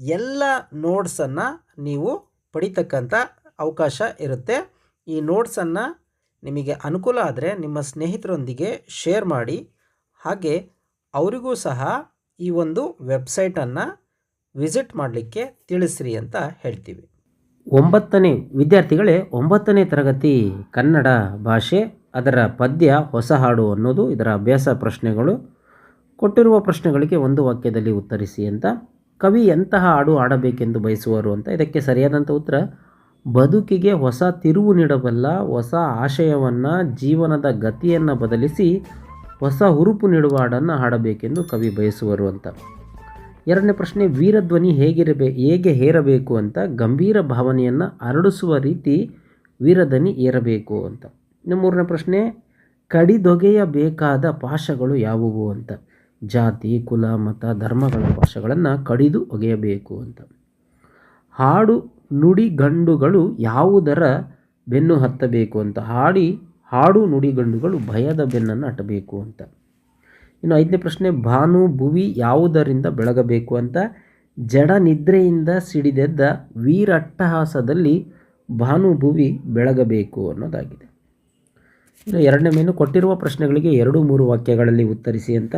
ಎಲ್ಲ ನೋಟ್ಸನ್ನು ನೀವು ಪಡಿತಕ್ಕಂಥ ಅವಕಾಶ ಇರುತ್ತೆ. ಈ ನೋಟ್ಸನ್ನು ನಿಮಗೆ ಅನುಕೂಲ ಆದರೆ ನಿಮ್ಮ ಸ್ನೇಹಿತರೊಂದಿಗೆ ಶೇರ್ ಮಾಡಿ. ಹಾಗೆ ಅವರಿಗೂ ಸಹ ಈ ಒಂದು ವೆಬ್ಸೈಟನ್ನು ವಿಸಿಟ್ ಮಾಡಲಿಕ್ಕೆ ತಿಳಿಸ್ರಿ ಅಂತ ಹೇಳ್ತೀವಿ. ಒಂಬತ್ತನೇ, ವಿದ್ಯಾರ್ಥಿಗಳೇ, ಒಂಬತ್ತನೇ ತರಗತಿ ಕನ್ನಡ ಭಾಷೆ, ಅದರ ಪದ್ಯ ಹೊಸ ಹಾಡು ಅನ್ನೋದು ಇದರ ಅಭ್ಯಾಸ ಪ್ರಶ್ನೆಗಳು, ಕೊಟ್ಟಿರುವ ಪ್ರಶ್ನೆಗಳಿಗೆ ಒಂದು ವಾಕ್ಯದಲ್ಲಿ ಉತ್ತರಿಸಿ ಅಂತ ಕವಿ ಎಂತಹ ಹಾಡು ಹಾಡಬೇಕೆಂದು ಬಯಸುವರು ಅಂತ. ಇದಕ್ಕೆ ಸರಿಯಾದಂಥ ಉತ್ತರ, ಬದುಕಿಗೆ ಹೊಸ ತಿರುವು ನೀಡಬಲ್ಲ, ಹೊಸ ಆಶಯವನ್ನು, ಜೀವನದ ಗತಿಯನ್ನು ಬದಲಿಸಿ ಹೊಸ ಹುರುಪು ನೀಡುವ ಹಾಡನ್ನು ಹಾಡಬೇಕೆಂದು ಕವಿ ಬಯಸುವರು ಅಂತ. ಎರಡನೇ ಪ್ರಶ್ನೆ, ವೀರಧ್ವನಿ ಹೇಗಿರಬೇ, ಹೇಗೆ ಹೇರಬೇಕು ಅಂತ ಗಂಭೀರ ಭಾವನೆಯನ್ನು ಹರಡಿಸುವ ರೀತಿ ವೀರಧ್ವನಿ ಏರಬೇಕು ಅಂತ. ಮೂರನೇ ಪ್ರಶ್ನೆ, ಕಡಿದೊಗೆಯಬೇಕಾದ ಪಾಶಗಳು ಯಾವುವು ಅಂತ. ಜಾತಿ, ಕುಲ, ಮತ, ಧರ್ಮಗಳ ಪಕ್ಷಗಳನ್ನು ಕಡಿದು ಒಗೆಯಬೇಕು ಅಂತ. ಹಾಡು ನುಡಿಗಂಡುಗಳು ಯಾವುದರ ಬೆನ್ನು ಹತ್ತಬೇಕು ಅಂತ. ಹಾಡಿ, ಹಾಡು ನುಡಿಗಂಡುಗಳು ಭಯದ ಬೆನ್ನನ್ನು ಅಟ್ಟಬೇಕು ಅಂತ. ಇನ್ನು ಐದನೇ ಪ್ರಶ್ನೆ, ಭಾನು, ಭುವಿ ಯಾವುದರಿಂದ ಬೆಳಗಬೇಕು ಅಂತ. ಜಡ ನಿದ್ರೆಯಿಂದ ಸಿಡಿದೆದ್ದ ವೀರಟ್ಟಹಾಸದಲ್ಲಿ ಭಾನು, ಭುವಿ ಬೆಳಗಬೇಕು ಅನ್ನೋದಾಗಿದೆ. ಇನ್ನು ಎರಡನೇ ಮೇನು, ಕೊಟ್ಟಿರುವ ಪ್ರಶ್ನೆಗಳಿಗೆ ಎರಡು, ಮೂರು ವಾಕ್ಯಗಳಲ್ಲಿ ಉತ್ತರಿಸಿ ಅಂತ.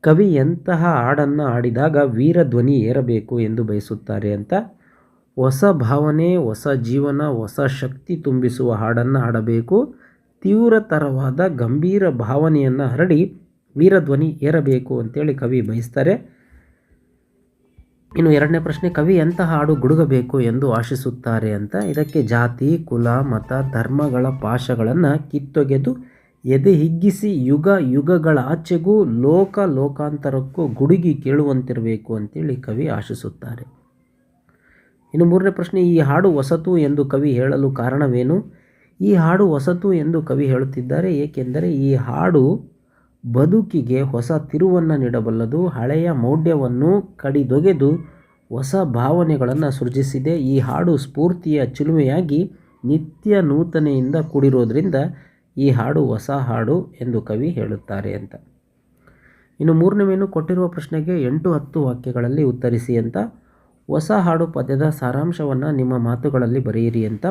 ಕವಿ ಎಂತಹ ಹಾಡನ್ನು ಹಾಡಿದಾಗ ವೀರಧ್ವನಿ ಏರಬೇಕು ಎಂದು ಬಯಸುತ್ತಾರೆ ಅಂತ ಹೊಸ ಭಾವನೆ, ಹೊಸ ಜೀವನ, ಹೊಸ ಶಕ್ತಿ ತುಂಬಿಸುವ ಹಾಡನ್ನು ಹಾಡಬೇಕು. ತೀವ್ರತರವಾದ ಗಂಭೀರ ಭಾವನೆಯನ್ನು ಹರಡಿ ವೀರಧ್ವನಿ ಏರಬೇಕು ಅಂತೇಳಿ ಕವಿ ಬಯಸ್ತಾರೆ. ಇನ್ನು ಎರಡನೇ ಪ್ರಶ್ನೆ, ಕವಿ ಎಂತಹ ಹಾಡು ಗುಡುಗಬೇಕು ಎಂದು ಆಶಿಸುತ್ತಾರೆ ಅಂತ. ಇದಕ್ಕೆ ಜಾತಿ, ಕುಲ, ಮತ, ಧರ್ಮಗಳ ಪಾಶಗಳನ್ನು ಕಿತ್ತೊಗೆದು ಎದೆ ಹಿಗ್ಗಿಸಿ ಯುಗ ಯುಗಗಳ ಆಚೆಗೂ ಲೋಕ ಲೋಕಾಂತರಕ್ಕೂ ಗುಡುಗಿ ಕೇಳುವಂತಿರಬೇಕು ಅಂತೇಳಿ ಕವಿ ಆಶಿಸುತ್ತಾರೆ. ಇನ್ನು ಮೂರನೇ ಪ್ರಶ್ನೆ, ಈ ಹಾಡು ಹೊಸತು ಎಂದು ಕವಿ ಹೇಳಲು ಕಾರಣವೇನು? ಈ ಹಾಡು ಹೊಸತು ಎಂದು ಕವಿ ಹೇಳುತ್ತಿದ್ದಾರೆ, ಏಕೆಂದರೆ ಈ ಹಾಡು ಬದುಕಿಗೆ ಹೊಸ ತಿರುವನ್ನು ನೀಡಬಲ್ಲದು, ಹಳೆಯ ಮೌಢ್ಯವನ್ನು ಕಡಿದೊಗೆದು ಹೊಸ ಭಾವನೆಗಳನ್ನು ಸೃಜಿಸಿದೆ. ಈ ಹಾಡು ಸ್ಫೂರ್ತಿಯ ಚಿಲುಮೆಯಾಗಿ ನಿತ್ಯ ನೂತನೆಯಿಂದ ಕೂಡಿರೋದ್ರಿಂದ ಈ ಹಾಡು ಹೊಸ ಹಾಡು ಎಂದು ಕವಿ ಹೇಳುತ್ತಾರೆ ಅಂತ. ಇನ್ನು ಮೂರನೇ ಮೇನು ಕೊಟ್ಟಿರುವ ಪ್ರಶ್ನೆಗೆ ಎಂಟು ಹತ್ತು ವಾಕ್ಯಗಳಲ್ಲಿ ಉತ್ತರಿಸಿ ಅಂತ. ಹೊಸ ಹಾಡು ಪದ್ಯದ ಸಾರಾಂಶವನ್ನು ನಿಮ್ಮ ಮಾತುಗಳಲ್ಲಿ ಬರೆಯಿರಿ ಅಂತ.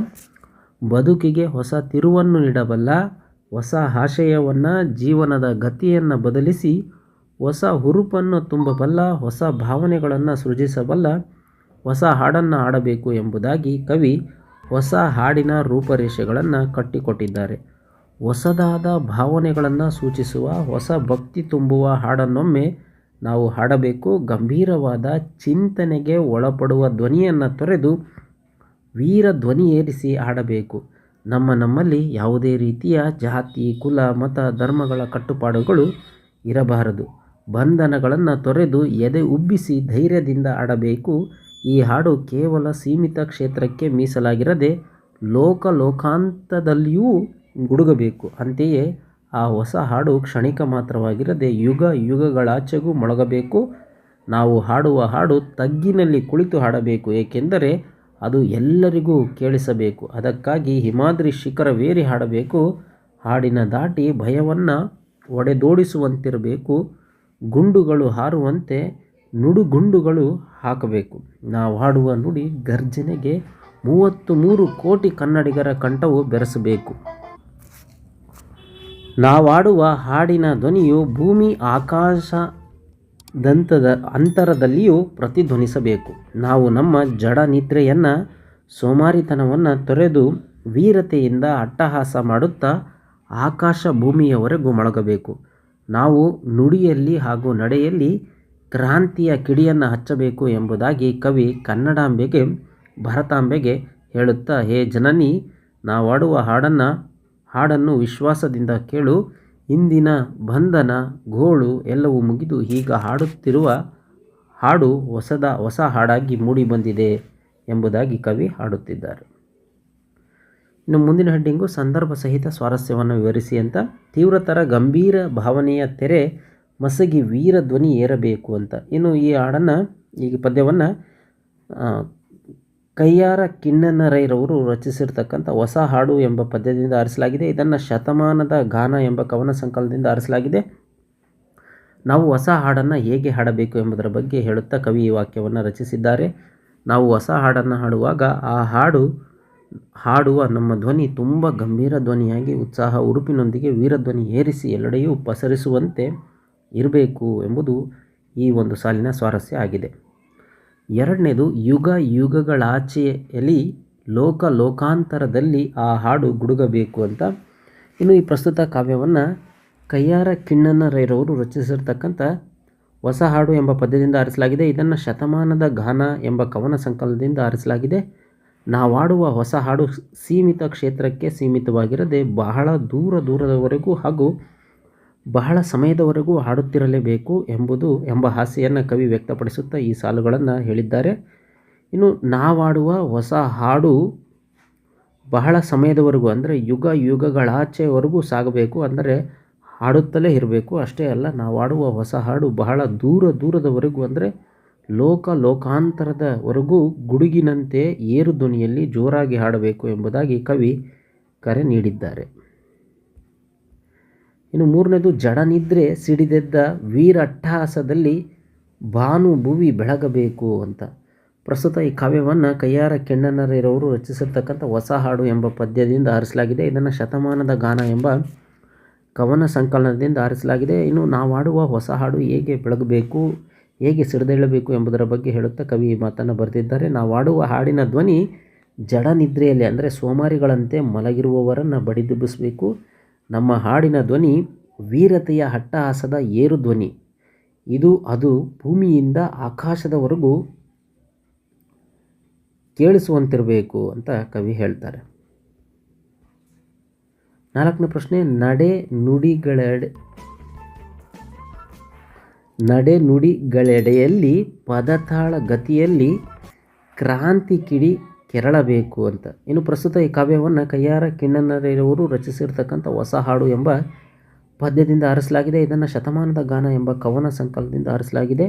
ಬದುಕಿಗೆ ಹೊಸ ತಿರುವನ್ನು ನೀಡಬಲ್ಲ, ಹೊಸ ಆಶಯವನ್ನು, ಜೀವನದ ಗತಿಯನ್ನು ಬದಲಿಸಿ, ಹೊಸ ಹುರುಪನ್ನು ತುಂಬಬಲ್ಲ, ಹೊಸ ಭಾವನೆಗಳನ್ನು ಸೃಜಿಸಬಲ್ಲ, ಹೊಸ ಹಾಡನ್ನು ಹಾಡಬೇಕು ಎಂಬುದಾಗಿ ಕವಿ ಹೊಸ ಹಾಡಿನ ರೂಪರೇಷೆಗಳನ್ನು ಕಟ್ಟಿಕೊಟ್ಟಿದ್ದಾರೆ. ಹೊಸದಾದ ಭಾವನೆಗಳನ್ನು ಸೂಚಿಸುವ, ಹೊಸ ಭಕ್ತಿ ತುಂಬುವ ಹಾಡನ್ನೊಮ್ಮೆ ನಾವು ಹಾಡಬೇಕು. ಗಂಭೀರವಾದ ಚಿಂತನೆಗೆ ಒಳಪಡುವ ಧ್ವನಿಯನ್ನು ತೊರೆದು ವೀರ ಧ್ವನಿ ಏರಿಸಿ ಹಾಡಬೇಕು. ನಮ್ಮ ನಮ್ಮಲ್ಲಿ ಯಾವುದೇ ರೀತಿಯ ಜಾತಿ, ಕುಲ, ಮತ, ಧರ್ಮಗಳ ಕಟ್ಟುಪಾಡುಗಳು ಇರಬಾರದು. ಬಂಧನಗಳನ್ನು ತೊರೆದು ಎದೆ ಉಬ್ಬಿಸಿ ಧೈರ್ಯದಿಂದ ಆಡಬೇಕು ಈ ಹಾಡು ಕೇವಲ ಸೀಮಿತ ಕ್ಷೇತ್ರಕ್ಕೆ ಮೀಸಲಾಗಿರದೆ ಲೋಕ ಲೋಕಾಂತದಲ್ಲಿಯೂ ಗುಡುಗಬೇಕು. ಅಂತೆಯೇ ಆ ಹೊಸ ಹಾಡು ಕ್ಷಣಿಕ ಮಾತ್ರವಾಗಿರದೆ ಯುಗ ಯುಗಗಳಾಚೆಗೂ ಮೊಳಗಬೇಕು. ನಾವು ಹಾಡುವ ಹಾಡು ತಗ್ಗಿನಲ್ಲಿ ಕುಳಿತು ಹಾಡಬೇಕು, ಏಕೆಂದರೆ ಅದು ಎಲ್ಲರಿಗೂ ಕೇಳಿಸಬೇಕು. ಅದಕ್ಕಾಗಿ ಹಿಮಾದ್ರಿ ಶಿಖರವೇರಿ ಹಾಡಬೇಕು. ಹಾಡಿನ ದಾಟಿ ಭಯವನ್ನು ಒಡೆದೋಡಿಸುವಂತಿರಬೇಕು. ಗುಂಡುಗಳು ಹಾರುವಂತೆ ನುಡುಗುಂಡುಗಳು ಹಾಕಬೇಕು. ನಾವು ಹಾಡುವ ನುಡಿ ಗರ್ಜನೆಗೆ ಮೂವತ್ತು ಮೂರು ಕೋಟಿ ಕನ್ನಡಿಗರ ಕಂಠವು ಬೆರೆಸಬೇಕು. ನಾವಾಡುವ ಹಾಡಿನ ಧ್ವನಿಯು ಭೂಮಿ ಆಕಾಶದಂತದ ಅಂತರದಲ್ಲಿಯೂ ಪ್ರತಿಧ್ವನಿಸಬೇಕು. ನಾವು ನಮ್ಮ ಜಡ ನಿದ್ರೆಯನ್ನು, ಸೋಮಾರಿತನವನ್ನು ತೊರೆದು ವೀರತೆಯಿಂದ ಅಟ್ಟಹಾಸ ಮಾಡುತ್ತಾ ಆಕಾಶ ಭೂಮಿಯವರೆಗೂ ಮೊಳಗಬೇಕು. ನಾವು ನುಡಿಯಲ್ಲಿ ಹಾಗೂ ನಡೆಯಲ್ಲಿ ಕ್ರಾಂತಿಯ ಕಿಡಿಯನ್ನು ಹಚ್ಚಬೇಕು ಎಂಬುದಾಗಿ ಕವಿ ಕನ್ನಡಾಂಬೆಗೆ, ಭರತಾಂಬೆಗೆ ಹೇಳುತ್ತಾ, ಹೇ ಜನನಿ, ನಾವಾಡುವ ಹಾಡನ್ನು ಹಾಡನ್ನು ವಿಶ್ವಾಸದಿಂದ ಕೇಳು. ಇಂದಿನ ಬಂಧನ, ಗೋಳು ಎಲ್ಲವೂ ಮುಗಿದು ಈಗ ಹಾಡುತ್ತಿರುವ ಹಾಡು ಹೊಸದ ಹೊಸ ಹಾಡಾಗಿ ಮೂಡಿಬಂದಿದೆ ಎಂಬುದಾಗಿ ಕವಿ ಹಾಡುತ್ತಿದ್ದಾರೆ. ಇನ್ನು ಮುಂದಿನ ಹೆಡ್ಡಿಂಗು ಸಂದರ್ಭ ಸಹಿತ ಸ್ವಾರಸ್ಯವನ್ನು ವಿವರಿಸಿ ಅಂತ. ತೀವ್ರತರ ಗಂಭೀರ ಭಾವನೆಯ ತೆರೆ ಮಸಗಿ ವೀರ ಧ್ವನಿ ಏರಬೇಕು ಅಂತ. ಇನ್ನು ಈ ಹಾಡನ್ನು, ಈ ಪದ್ಯವನ್ನು ಕೈಯಾರ ಕಿಣ್ಣನರೈರವರು ರಚಿಸಿರ್ತಕ್ಕಂಥ ಹೊಸ ಹಾಡು ಎಂಬ ಪದ್ಯದಿಂದ ಆರಿಸಲಾಗಿದೆ. ಇದನ್ನು ಶತಮಾನದ ಗಾನ ಎಂಬ ಕವನ ಸಂಕಲನದಿಂದ ಆರಿಸಲಾಗಿದೆ. ನಾವು ಹೊಸ ಹಾಡನ್ನು ಹೇಗೆ ಹಾಡಬೇಕು ಎಂಬುದರ ಬಗ್ಗೆ ಹೇಳುತ್ತಾ ಕವಿ ಈ ವಾಕ್ಯವನ್ನು ರಚಿಸಿದ್ದಾರೆ. ನಾವು ಹೊಸ ಹಾಡನ್ನು ಹಾಡುವಾಗ ಆ ಹಾಡು ಹಾಡುವ ನಮ್ಮ ಧ್ವನಿ ತುಂಬ ಗಂಭೀರ ಧ್ವನಿಯಾಗಿ, ಉತ್ಸಾಹ ಉರುಪಿನೊಂದಿಗೆ ವೀರಧ್ವನಿ ಏರಿಸಿ ಎಲ್ಲೆಡೆಯೂ ಪಸರಿಸುವಂತೆ ಇರಬೇಕು ಎಂಬುದು ಈ ಒಂದು ಸಾಲಿನ ಸ್ವಾರಸ್ಯ ಆಗಿದೆ. ಎರಡನೇದು ಯುಗ ಯುಗಗಳಾಚೆಯಲ್ಲಿ ಲೋಕ ಲೋಕಾಂತರದಲ್ಲಿ ಆ ಹಾಡು ಗುಡುಗಬೇಕು ಅಂತ. ಇನ್ನು ಈ ಪ್ರಸ್ತುತ ಕಾವ್ಯವನ್ನು ಕೈಯಾರ ಕಿಣ್ಣನರೈರವರು ರಚಿಸಿರ್ತಕ್ಕಂಥ ಹೊಸ ಹಾಡು ಎಂಬ ಪದ್ಯದಿಂದ ಆರಿಸಲಾಗಿದೆ. ಇದನ್ನು ಶತಮಾನದ ಗಾನ ಎಂಬ ಕವನ ಸಂಕಲನದಿಂದ ಆರಿಸಲಾಗಿದೆ. ನಾವಾಡುವ ಹೊಸ ಹಾಡು ಸೀಮಿತ ಕ್ಷೇತ್ರಕ್ಕೆ ಸೀಮಿತವಾಗಿರದೆ ಬಹಳ ದೂರ ದೂರದವರೆಗೂ ಹಾಗೂ ಬಹಳ ಸಮಯದವರೆಗೂ ಹಾಡುತ್ತಿರಲೇಬೇಕು ಎಂಬುದು ಎಂಬ ಆಸೆಯನ್ನು ಕವಿ ವ್ಯಕ್ತಪಡಿಸುತ್ತಾ ಈ ಸಾಲುಗಳನ್ನು ಹೇಳಿದ್ದಾರೆ. ಇನ್ನು ನಾವಾಡುವ ಹೊಸ ಹಾಡು ಬಹಳ ಸಮಯದವರೆಗೂ ಅಂದರೆ ಯುಗ ಯುಗಗಳಾಚೆವರೆಗೂ ಸಾಗಬೇಕು ಅಂದರೆ ಹಾಡುತ್ತಲೇ ಇರಬೇಕು. ಅಷ್ಟೇ ಅಲ್ಲ ನಾವು ಆಡುವ ಹೊಸ ಹಾಡು ಬಹಳ ದೂರ ದೂರದವರೆಗೂ ಅಂದರೆ ಲೋಕ ಲೋಕಾಂತರದವರೆಗೂ ಗುಡುಗಿನಂತೆ ಏರು ಧ್ವನಿಯಲ್ಲಿ ಜೋರಾಗಿ ಹಾಡಬೇಕು ಎಂಬುದಾಗಿ ಕವಿ ಕರೆ ನೀಡಿದ್ದಾರೆ. ಇನ್ನು ಮೂರನೇದು ಜಡನಿದ್ರೆ ಸಿಡಿದೆದ್ದ ವೀರಟ್ಟಹಾಸದಲ್ಲಿ ಭಾನು ಭುವಿ ಬೆಳಗಬೇಕು ಅಂತ. ಪ್ರಸ್ತುತ ಈ ಕಾವ್ಯವನ್ನು ಕೈಯಾರ ಕೆಣ್ಣನರವರು ರಚಿಸಿರ್ತಕ್ಕಂಥ ಹೊಸ ಹಾಡು ಎಂಬ ಪದ್ಯದಿಂದ ಆರಿಸಲಾಗಿದೆ. ಇದನ್ನು ಶತಮಾನದ ಗಾನ ಎಂಬ ಕವನ ಸಂಕಲನದಿಂದ ಆರಿಸಲಾಗಿದೆ. ಇನ್ನು ನಾವಾಡುವ ಹೊಸ ಹಾಡು ಹೇಗೆ ಬೆಳಗಬೇಕು, ಹೇಗೆ ಸಿಡಿದೇಳಬೇಕು ಎಂಬುದರ ಬಗ್ಗೆ ಹೇಳುತ್ತಾ ಕವಿ ಮಾತನ್ನು ಬರೆದಿದ್ದಾರೆ. ನಾವಾಡುವ ಹಾಡಿನ ಧ್ವನಿ ಜಡ ನಿದ್ರೆಯಲ್ಲಿ, ಅಂದರೆ ಸೋಮಾರಿಗಳಂತೆ ಮಲಗಿರುವವರನ್ನು ಬಡಿದೆಬ್ಬಿಸಬೇಕು. ನಮ್ಮ ಹಾಡಿನ ಧ್ವನಿ ವೀರತೆಯ ಹಟ್ಟಹಾಸದ ಏರು ಧ್ವನಿ. ಇದು ಅದು ಭೂಮಿಯಿಂದ ಆಕಾಶದವರೆಗೂ ಕೇಳಿಸುವಂತಿರಬೇಕು ಅಂತ ಕವಿ ಹೇಳ್ತಾರೆ. ನಾಲ್ಕನೇ ಪ್ರಶ್ನೆ, ನಡೆ ನುಡಿಗಳೆಡೆ, ನಡೆ ನುಡಿಗಳೆಡೆಯಲ್ಲಿ ಪದತಾಳ ಗತಿಯಲ್ಲಿ ಕ್ರಾಂತಿ ಕಿಡಿ ಕೆರಳಬೇಕು ಅಂತ. ಇನ್ನು ಪ್ರಸ್ತುತ ಈ ಕಾವ್ಯವನ್ನು ಕೈಯಾರ ಕಿಣ್ಣನರೆಯವರು ರಚಿಸಿರ್ತಕ್ಕಂಥ ಹೊಸ ಹಾಡು ಎಂಬ ಪದ್ಯದಿಂದ ಆರಿಸಲಾಗಿದೆ. ಇದನ್ನು ಶತಮಾನದ ಗಾನ ಎಂಬ ಕವನ ಸಂಕಲನದಿಂದ ಆರಿಸಲಾಗಿದೆ.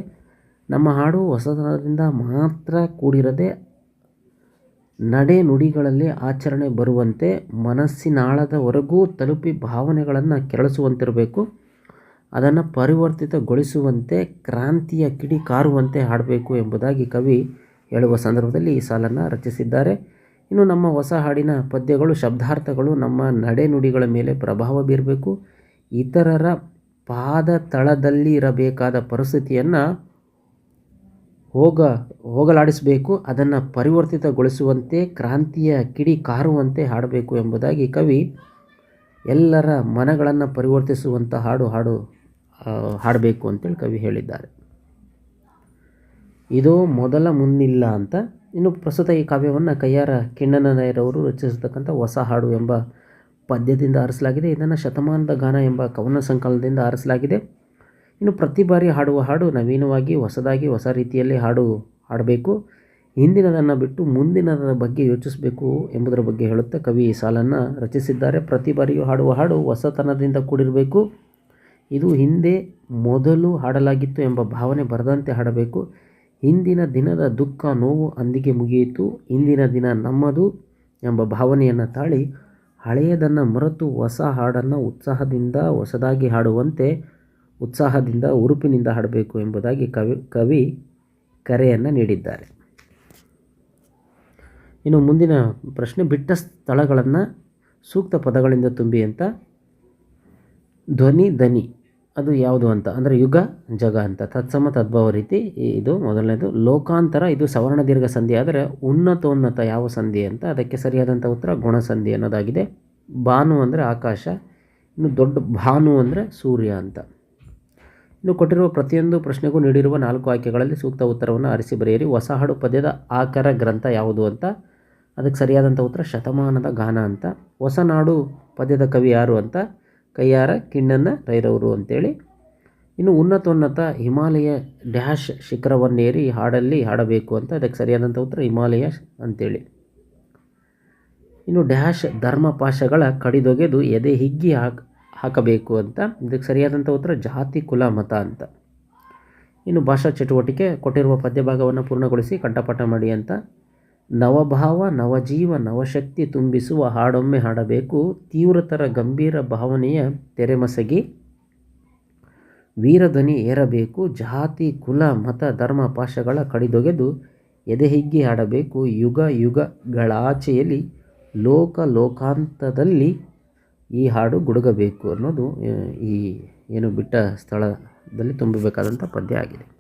ನಮ್ಮ ಹಾಡು ಹೊಸತನದಿಂದ ಮಾತ್ರ ಕೂಡಿರದೆ ನಡೆ ನುಡಿಗಳಲ್ಲಿ ಆಚರಣೆ ಬರುವಂತೆ ಮನಸ್ಸಿನಾಳದವರೆಗೂ ತಲುಪಿ ಭಾವನೆಗಳನ್ನು ಕೆರಳಿಸುವಂತಿರಬೇಕು. ಅದನ್ನು ಪರಿವರ್ತಿತಗೊಳಿಸುವಂತೆ, ಕ್ರಾಂತಿಯ ಕಿಡಿ ಕಾರುವಂತೆ ಹಾಡಬೇಕು ಎಂಬುದಾಗಿ ಕವಿ ಹೇಳುವ ಸಂದರ್ಭದಲ್ಲಿ ಈ ಸಾಲನ್ನು ರಚಿಸಿದ್ದಾರೆ. ಇನ್ನು ನಮ್ಮ ಹೊಸ ಹಾಡಿನ ಪದ್ಯಗಳು, ಶಬ್ದಾರ್ಥಗಳು ನಮ್ಮ ನಡೆನುಡಿಗಳ ಮೇಲೆ ಪ್ರಭಾವ ಬೀರಬೇಕು. ಇತರರ ಪಾದ ತಳದಲ್ಲಿ ಇರಬೇಕಾದ ಪರಿಸ್ಥಿತಿಯನ್ನು ಹೋಗ, ಹೋಗಲಾಡಿಸಬೇಕು, ಅದನ್ನು ಪರಿವರ್ತಿತಗೊಳಿಸುವಂತೆ, ಕ್ರಾಂತಿಯ ಕಿಡಿ ಕಾರುವಂತೆ ಹಾಡಬೇಕು ಎಂಬುದಾಗಿ ಕವಿ ಎಲ್ಲರ ಮನಗಳನ್ನು ಪರಿವರ್ತಿಸುವಂಥ ಹಾಡು ಹಾಡು ಹಾಡಬೇಕು ಅಂತೇಳಿ ಕವಿ ಹೇಳಿದ್ದಾರೆ. ಇದು ಮೊದಲ ಮುನ್ನಿಲ್ಲ ಅಂತ ಇನ್ನು ಪ್ರಸ್ತುತ ಈ ಕಾವ್ಯವನ್ನು ಕೈಯಾರ ನಾಯರವರು ರಚಿಸತಕ್ಕಂಥ ಹೊಸ ಹಾಡು ಎಂಬ ಪದ್ಯದಿಂದ ಆರಿಸಲಾಗಿದೆ. ಇದನ್ನು ಶತಮಾನದ ಗಾನ ಎಂಬ ಕವನ ಸಂಕಲನದಿಂದ ಆರಿಸಲಾಗಿದೆ. ಇನ್ನು ಪ್ರತಿ ಬಾರಿ ಹಾಡುವ ಹಾಡು ನವೀನವಾಗಿ, ಹೊಸದಾಗಿ, ಹೊಸ ರೀತಿಯಲ್ಲಿ ಹಾಡು ಹಾಡಬೇಕು. ಹಿಂದಿನದನ್ನು ಬಿಟ್ಟು ಮುಂದಿನದರ ಬಗ್ಗೆ ಯೋಚಿಸಬೇಕು ಎಂಬುದರ ಬಗ್ಗೆ ಹೇಳುತ್ತಾ ಕವಿ ಈ ಸಾಲನ್ನು ರಚಿಸಿದ್ದಾರೆ. ಪ್ರತಿ ಬಾರಿಯೂ ಹಾಡುವ ಹಾಡು ಹೊಸತನದಿಂದ ಕೂಡಿರಬೇಕು. ಇದು ಹಿಂದೆ ಮೊದಲು ಹಾಡಲಾಗಿತ್ತು ಎಂಬ ಭಾವನೆ ಬರದಂತೆ ಹಾಡಬೇಕು. ಹಿಂದಿನ ದಿನದ ದುಃಖ ನೋವು ಅಂದಿಗೆ ಮುಗಿಯಿತು. ಇಂದಿನ ದಿನ ನಮ್ಮದು ಎಂಬ ಭಾವನೆಯನ್ನು ತಾಳಿ ಹಳೆಯದನ್ನು ಮರೆತು ಹೊಸ ಹಾಡನ್ನು ಉತ್ಸಾಹದಿಂದ ಹೊಸದಾಗಿ ಹಾಡುವಂತೆ ಉತ್ಸಾಹದಿಂದ ಉರುಪಿನಿಂದ ಹಾಡಬೇಕು ಎಂಬುದಾಗಿ ಕವಿ ಕವಿ ಕರೆಯನ್ನು ನೀಡಿದ್ದಾರೆ. ಇನ್ನು ಮುಂದಿನ ಪ್ರಶ್ನೆ, ಬಿಟ್ಟ ಸ್ಥಳಗಳನ್ನು ಸೂಕ್ತ ಪದಗಳಿಂದ ತುಂಬಿ ಅಂತ. ಧ್ವನಿ ದನಿ ಅದು ಯಾವುದು ಅಂತ? ಅಂದರೆ ಯುಗ, ಜಗ ಅಂತ. ತತ್ಸಮ, ತದ್ಭವ ರೀತಿ ಇದು ಮೊದಲನೇದು. ಲೋಕಾಂತರ, ಇದು ಸವರ್ಣ ದೀರ್ಘ ಸಂಧಿ. ಆದರೆ ಉನ್ನತೋನ್ನತ ಯಾವ ಸಂಧಿ ಅಂತ? ಅದಕ್ಕೆ ಸರಿಯಾದಂಥ ಉತ್ತರ ಗುಣಸಂಧಿ ಅನ್ನೋದಾಗಿದೆ. ಭಾನು ಅಂದರೆ ಆಕಾಶ, ಇನ್ನು ದೊಡ್ಡ ಭಾನು ಅಂದರೆ ಸೂರ್ಯ ಅಂತ. ಇನ್ನು ಕೊಟ್ಟಿರುವ ಪ್ರತಿಯೊಂದು ಪ್ರಶ್ನೆಗೂ ನೀಡಿರುವ ನಾಲ್ಕು ಆಯ್ಕೆಗಳಲ್ಲಿ ಸೂಕ್ತ ಉತ್ತರವನ್ನು ಆರಿಸಿ ಬರೆಯಿರಿ. ಹೊಸ ಹಾಡು ಪದ್ಯದ ಆಕಾರ ಗ್ರಂಥ ಯಾವುದು ಅಂತ? ಅದಕ್ಕೆ ಸರಿಯಾದಂಥ ಉತ್ತರ ಶತಮಾನದ ಗಾನ ಅಂತ. ಹೊಸನಾಡು ಪದ್ಯದ ಕವಿ ಯಾರು ಅಂತ? ಕೈಯಾರ ಕಿಣ್ಣನ ರೈರವರು ಅಂತೇಳಿ. ಇನ್ನು ಉನ್ನತೋನ್ನತ ಹಿಮಾಲಯ ಡ್ಯಾಶ್ ಶಿಖರವನ್ನೇರಿ ಹಾಡಲ್ಲಿ ಹಾಡಬೇಕು ಅಂತ ಅದಕ್ಕೆ ಸರಿಯಾದಂಥ ಉತ್ತರ ಹಿಮಾಲಯ ಅಂತೇಳಿ. ಇನ್ನು ಡ್ಯಾಶ್ ಧರ್ಮಪಾಶಗಳ ಕಡಿದೊಗೆದು ಎದೆ ಹಿಗ್ಗಿ ಹಾಕ್, ಹಾಕಬೇಕು ಅಂತ ಇದಕ್ಕೆ ಸರಿಯಾದಂಥ ಉತ್ತರ ಜಾತಿ ಕುಲ ಮತ ಅಂತ. ಇನ್ನು ಭಾಷಾ ಚಟುವಟಿಕೆ ಕೊಟ್ಟಿರುವ ಪದ್ಯಭಾಗವನ್ನು ಪೂರ್ಣಗೊಳಿಸಿ ಕಂಠಪಾಠ ಮಾಡಿ ಅಂತ ನವಭಾವ, ನವಜೀವ, ನವಶಕ್ತಿ ತುಂಬಿಸುವ ಹಾಡೊಮ್ಮೆ ಹಾಡಬೇಕು. ತೀವ್ರತರ ಗಂಭೀರ ಭಾವನೆಯ ತೆರೆಮಸಗಿ. ವೀರಧ್ವನಿ ಏರಬೇಕು. ಜಾತಿ, ಕುಲ, ಮತ, ಧರ್ಮ, ಪಾಶಗಳ ಕಡಿದೊಗೆದು ಎದೆಹಿಗ್ಗಿ ಹಾಡಬೇಕು. ಯುಗ, ಯುಗಗಳಾಚೆಯಲ್ಲಿ, ಲೋಕ, ಲೋಕಾಂತದಲ್ಲಿ ಈ ಹಾಡು ಗುಡುಗಬೇಕು ಅನ್ನೋದು, ಈ, ಏನು ಬಿಟ್ಟ ಸ್ಥಳದಲ್ಲಿ ತುಂಬಬೇಕಾದಂಥ ಪದ್ಯ ಆಗಿದೆ.